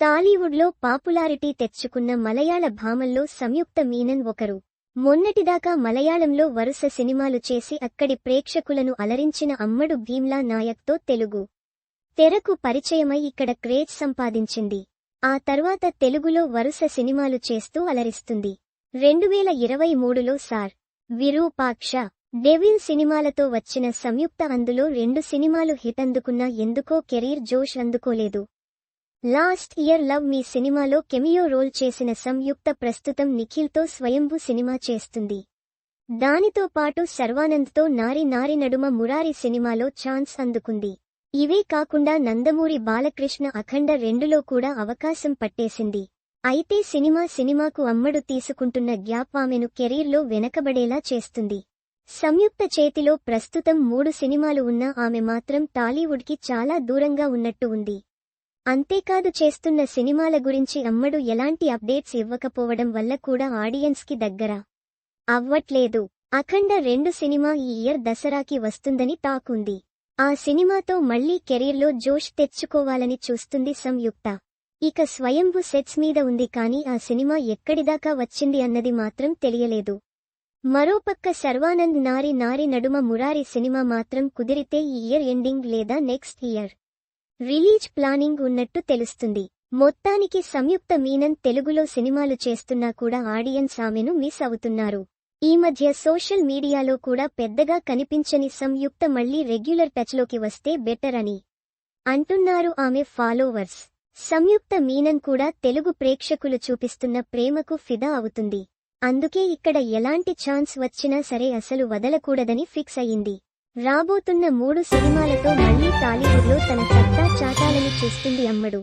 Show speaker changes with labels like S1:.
S1: టాలీవుడ్లో పాపులారిటీ తెచ్చుకున్న మలయాళ భామల్లో సంయుక్త మీనన్ ఒకరు. మొన్నటిదాకా మలయాళంలో వరుస సినిమాలు చేసి అక్కడి ప్రేక్షకులను అలరించిన అమ్మడు భీమ్లా నాయక్తో తెలుగు. తెరకు పరిచయమై ఇక్కడ క్రేజ్ సంపాదించింది. ఆ తర్వాత తెలుగులో వరుస సినిమాలు చేస్తూ అలరిస్తుంది. రెండువేల ఇరవై మూడులో సార్. విరూపాక్ష. డెవిన్ సినిమాలతో వచ్చిన సంయుక్త అందులో రెండు సినిమాలు హిట్ అందుకున్నా ఎందుకో కెరీర్ జోష్ అందుకోలేదు. లాస్ట్ ఇయర్ లవ్ మీ సినిమాలో కెమియో రోల్ చేసిన సంయుక్త ప్రస్తుతం నిఖిల్తో స్వయంభు సినిమా చేస్తుంది. దానితో పాటు శర్వానంద్తో నారి నారి నడుమ మురారి సినిమాలో ఛాన్స్ అందుకుంది. ఇవే కాకుండా నందమూరి బాలకృష్ణ అఖండ రెండులో కూడా అవకాశం పట్టేసింది. అయితే సినిమా సినిమాకు అమ్మడు తీసుకుంటున్న గ్యాప్ ఆమెను కెరీర్లో వెనకబడేలా చేస్తుంది. సంయుక్త చేతిలో ప్రస్తుతం మూడు సినిమాలు ఉన్నా ఆమె మాత్రం టాలీవుడ్కి చాలా దూరంగా ఉన్నట్టు ఉంది. అంతేకాదు చేస్తున్న సినిమాల గురించి అమ్మడు ఎలాంటి అప్డేట్స్ ఇవ్వకపోవడం వల్ల కూడా ఆడియన్స్కి దగ్గర అవ్వట్లేదు. అఖండ రెండు సినిమా ఈ ఇయర్ దసరాకి వస్తుందని టాక్ ఉంది. ఆ సినిమాతో మళ్ళీ కెరీర్లో జోష్ తెచ్చుకోవాలని చూస్తుంది సంయుక్త. ఇక స్వయంభు సెట్స్ మీద ఉంది కానీ ఆ సినిమా ఎక్కడిదాకా వచ్చింది అన్నది మాత్రం తెలియలేదు. మరోపక్క సర్వానంద్ నారి నారి నడుమ మురారి సినిమా మాత్రం కుదిరితే ఈ ఇయర్ ఎండింగ్ లేదా నెక్స్ట్ ఇయర్. రిలీజ్ ప్లానింగ్ ఉన్నట్టు తెలుస్తుంది. మొత్తానికి సంయుక్త మీనన్ తెలుగులో సినిమాలు చేస్తున్నా కూడా ఆడియన్స్ ఆమెను మిస్ అవుతున్నారు. ఈ మధ్య సోషల్ మీడియాలో కూడా పెద్దగా కనిపించని సంయుక్త మళ్ళీ రెగ్యులర్ టచ్లోకి వస్తే బెటర్ అని అంటున్నారు ఆమె ఫాలోవర్స్. సంయుక్త మీనన్ కూడా తెలుగు ప్రేక్షకులు చూపిస్తున్న ప్రేమకు ఫిదా అవుతుంది. అందుకే ఇక్కడ ఎలాంటి ఛాన్స్ వచ్చినా సరే అసలు వదలకూడదని ఫిక్స్ అయింది రాబోతున్న మూడు సినిమాలతో మళ్ళీ టాలీవుడ్లో తన సత్తా చాటాలని చూస్తుంది అమ్మడు.